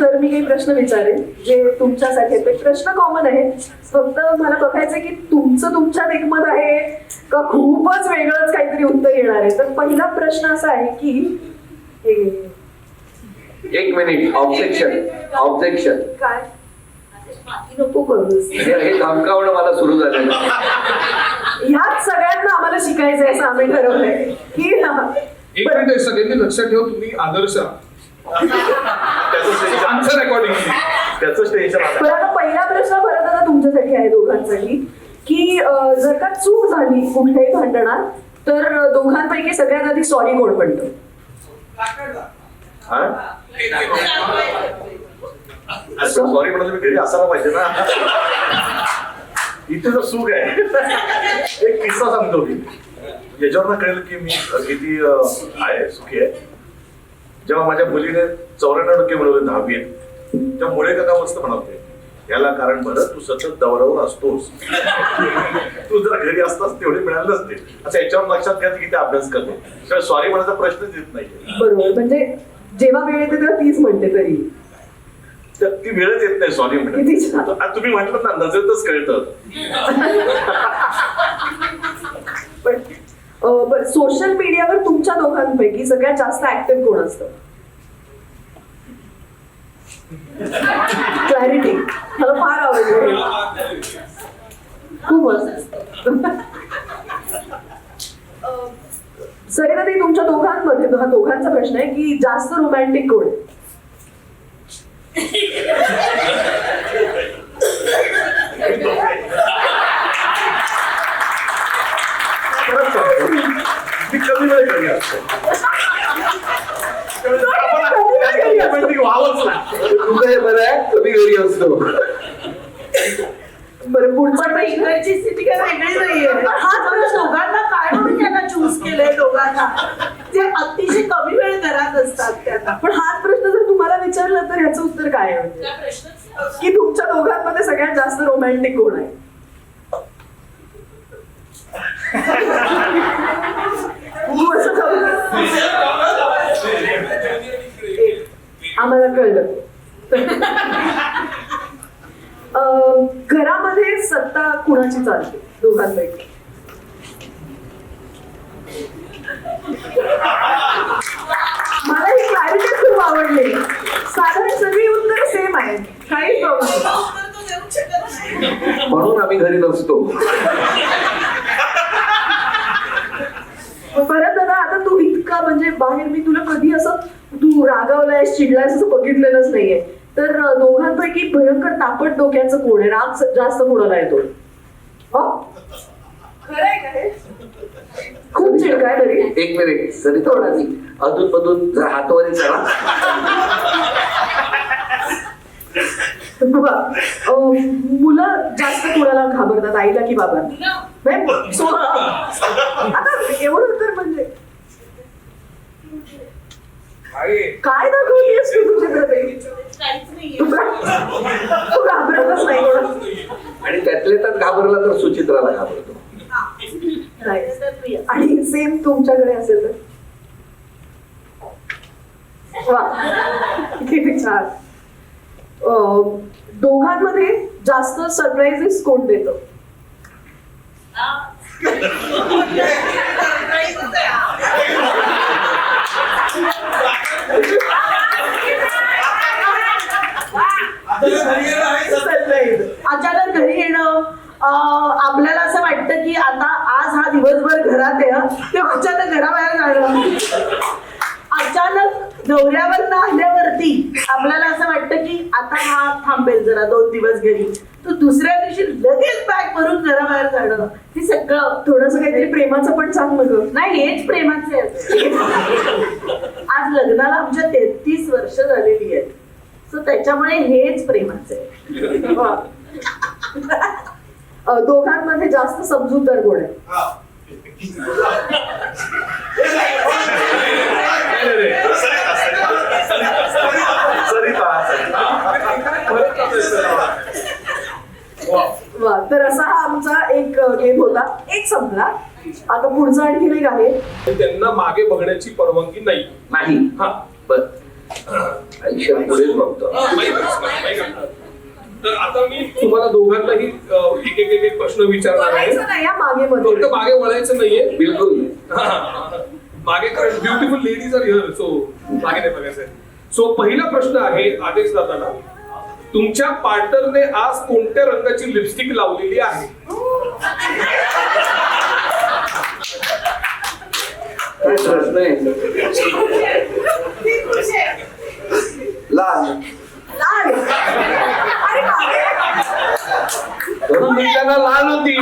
तर मी काही प्रश्न विचारेन जे तुमच्यासाठी आहेत. ते प्रश्न कॉमन आहे फक्त मला बघायचं की तुमचं तुमच्यात एकमत आहे का खूपच वेगळंच काहीतरी उत्तर येणार आहे. तर पहिला प्रश्न असा आहे की एक मिनिट ऑब्जेक्शन ऑब्जेक्शन काय? नको करूस हे धमकावणं मला सुरू झालेलं आहे. ह्याच सगळ्यांना आम्हाला शिकायचं आहे असं आम्ही ठरवलंय. की एक मिनिट सगळ्यांनी लक्षात ठेव तुम्ही आदर्श आहात. आमचं रेकॉर्डिंग त्याचंच टेन्शन आलं पण आता पहिला प्रश्न परत आता तुमच्यासाठी आहे दोघांसाठी की अं, जर का चूक झाली कुठल्याही भांडणात तर दोघांपैकी सगळ्यात आधी सॉरी कोण म्हणतं? सॉरी म्हणून तुम्ही घरी असायला पाहिजे ना. इथे तर सुख आहे. एक किस्सा सांगतो मी. याच्यावर कळेल की मी किती अं, आहे सुखी आहे. जेव्हा माझ्या मुलीने चौऱ्याण्णव टक्के मिळवले दहावीत तेव्हा मुळे काका मस्त म्हणाले याला कारण बरं तू सतत दौऱ्यावर असतोस. तू जर घरी असतास तेवढे मिळाले नसते. आता याच्यावर लक्षात घ्या की किती अभ्यास करतो. त्यामुळे सॉरी म्हणायचा प्रश्नच येत नाही बरोबर म्हणजे जेव्हा वेळ येते तेव्हा तीच म्हणते तरी. तर ती वेळच येत नाही सॉरी. म्हणत तुम्ही म्हटलं ना नजरेतच कळतं. पण सोशल मीडियावर तुमच्या दोघांपैकी सगळ्यात जास्त ऍक्टिव्ह कोण असतं? क्लॅरिटी मला फार आवडलं. खूप मस्त. अं, सरिता ताई तुमच्या दोघांमध्ये हा दोघांचा प्रश्न आहे की जास्त रोमॅन्टिक कोण? कमी वेळ घरी असतो. व्हावंच तुम्ही घरी असतो. बरं पुढचा पण प्रश्न? इकडची स्थिती काय वेगळी नाहीये. हाच प्रश्न. दोघांना काय म्हणून त्यांना चूज केलंय दोघांना? ते अतिशय कमी वेळ घरात असतात त्यांना पण हाच प्रश्न जर तुम्हाला विचारला तर ह्याचं उत्तर काय आहे? की तुमच्या दोघांमध्ये सगळ्यात जास्त रोमॅन्टिक कोण आहे? तू असं जाऊ आम्हाला कळलं अं, घरामध्ये सत्ता कुणाची चालते? दोघांपैकी. मला ही क्लॅरिटी खूप आवडली. साधारण सगळी उत्तर सेम आहेत. काही प्रॉब्लेम म्हणून आम्ही घरी नसतो. परत दादा आता तू इतका म्हणजे बाहेर मी तुला कधी असं तू रागावलायस चिडलायस असं बघितलेलंच नाहीये. तर दोघांपैकी भयंकर तापट डोक्याचं कोण आहे. राग स- जास्त कोणाला येतो? खूप चिडकाय तरी. एक मिनिट सरी थोडासी अधून मधून जर हातवारी चला मुलं जास्त कोणाला घाबरतात? आईला की नाही? सो- आता एवढं तर म्हणजे काय दाखवलीस तू तुझी घाबरतच नाही. आणि त्यातले त्यात घाबरला तर सुचित्राला घाबरतो. नाही. आणि सेम तुमच्याकडे असेल तर? किती छान. दोघांमध्ये जास्त सरप्राईजेस कोण देतं अचानक घरी येणं अं, आपल्याला असं वाटतं की आता आज हा दिवसभर घरात आहे हं. ते अचानक घराबाहेर जाणं अचानक दौऱ्यावर आल्यावरती आपल्याला असं वाटतं की आता हा थांबेल जरा दोन दिवस घरी. तो दुसऱ्या दिवशी लगेच बॅग भरून घराबाहेर जाणं हे सगळं थोडस काहीतरी प्रेमाचं पण सांग मग नाही हेच प्रेमाचे आहे. आज लग्नाला आमच्या तेहतीस वर्ष झालेली आहेत. सो त्याच्यामुळे हेच प्रेमाचे हो. दोघांमध्ये जास्त समजूतदार गोड आहे? वा. तर असा हा आमचा एक गेम होता. एक संपला. आता पुढचा आणखीन एक आहे. त्यांना मागे बघण्याची परवानगी नाही. नाही. हा. बर. आयुष्यात पुढेच बघतो. हा. तर आता मी तुम्हाला दोघांनाही एक एक एक प्रश्न विचारणार आहे. मागे फक्त मागे वळायचं नाहीये. बिलकुल. मागे कारण beautiful ladies are here so मागे नाही बघायचं सो पहिला प्रश्न आहे आदेश दादाला तुमच्या पार्टनरने आज कोणत्या रंगाची लिपस्टिक लावलेली आहे. लाल लाल. अरे मागे. म्हणून निघताना लाल होती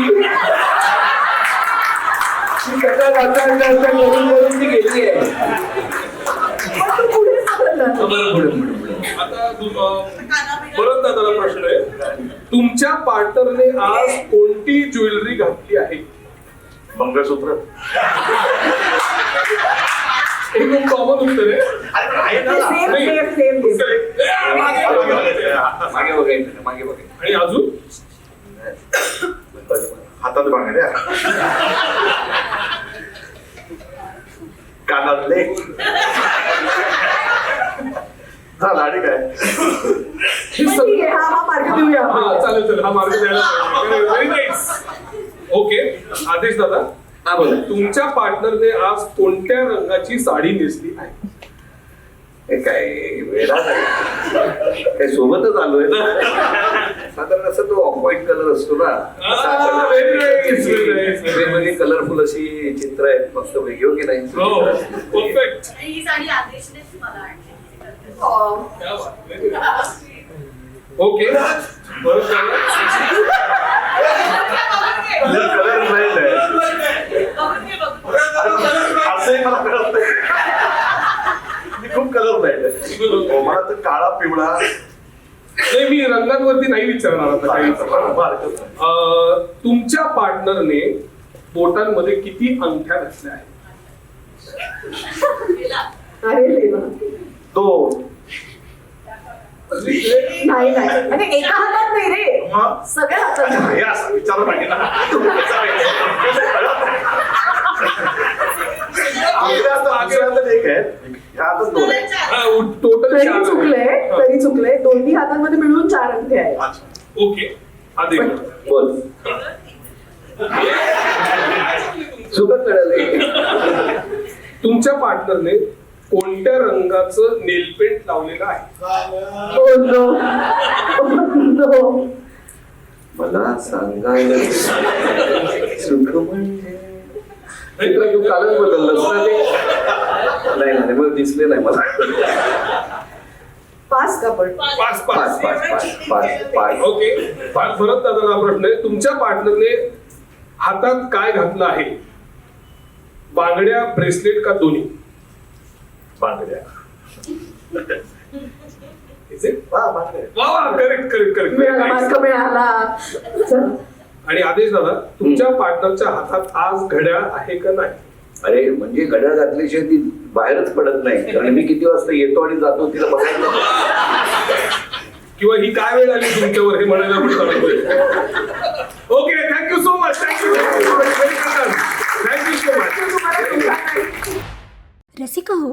ती करून गेली आहे? पण तू पुढे. पुढे आता परत दादाला प्रश्न आहे तुमच्या पार्टनरने आज कोणती ज्वेलरी घातली आहे. मंगळसूत्र हे खूप कॉमन उत्तर आहे. मागे. बघायचं मागे बघायचं आणि अजून? हातात बांगड्या कानातले हा लाडी काय हे पण सगळं- ठीक आहे हा हा मार्ग देऊया हा आपण. चालेल चालेल हा मार्ग द्यायला व्हेरी नाईस ओके आदेश दादा. हा बोला. तुमच्या पार्टनरने आज कोणत्या रंगाची साडी नेसली आहे? हे काय वेळा काय सोबतच आलोय ना. साधारण असं तो ऑफ व्हाईट कलर असतो ना. वेगवेगळी कलरफुल अशी चित्र आहेत. मस्त हो हो नाही ही अं, ओके. बरं असंही मला कळत नाही मी खूप कलर हो, मला तर काळा पिवळा नाही मी रंगांवरती नाही विचारणार आता काही हरकत नाही. अं, तुमच्या पार्टनरने बोटांमध्ये किती अंगठ्या घातल्या आहेत अरे देवा दोन नाही नाही. म्हणजे एका हातात नाही रे. मग? सगळ्या हातात हे असं विचारलं पाहिजे ना आमच्या आता आमच्या हातात एक आहे. ह्या हातात दोन आहे. टोटल तरी चुकलंय तरी चुकलंय. दोन्ही हातांमध्ये मिळून चार अंगठे आहेत. अच्छा. ओके. बोल. चुकत कळलं तुमच्या पार्टनरने कोणत्या रंगाचं नेलपेंट लावलेलं आहे. मला सांगायला म्हणजे. तू कालच बदललंस ना ते. नाही नाही मग दिसले नाही मला. पाच का पण? पाच पाच पाच पाच पाच पाच पाच ओके. पाच परत दादा प्रश्न आहे. तुमच्या पार्टनरने हातात काय घातलं आहे? बांगड्या ब्रेसलेट का दोन्ही? बांगड्या Is it? बांगड्या वा वा करेक्ट करेक्ट मिळाला करेक्ट मार्क मिळाला. चल. आणि आदेश दादा तुमच्या पार्टनरच्या हातात आज घड्याळ आहे का नाही? अरे म्हणजे घड्याळ घातल्याशिवाय ती बाहेरच पडत नाही. कारण मी किती वाजता येतो आणि जातो तिला बघायला. किंवा ही काय वेळ आली तुमच्यावर हे म्हणायला पण चालतोय okay thank you so much thank you thank you so much Rasika हो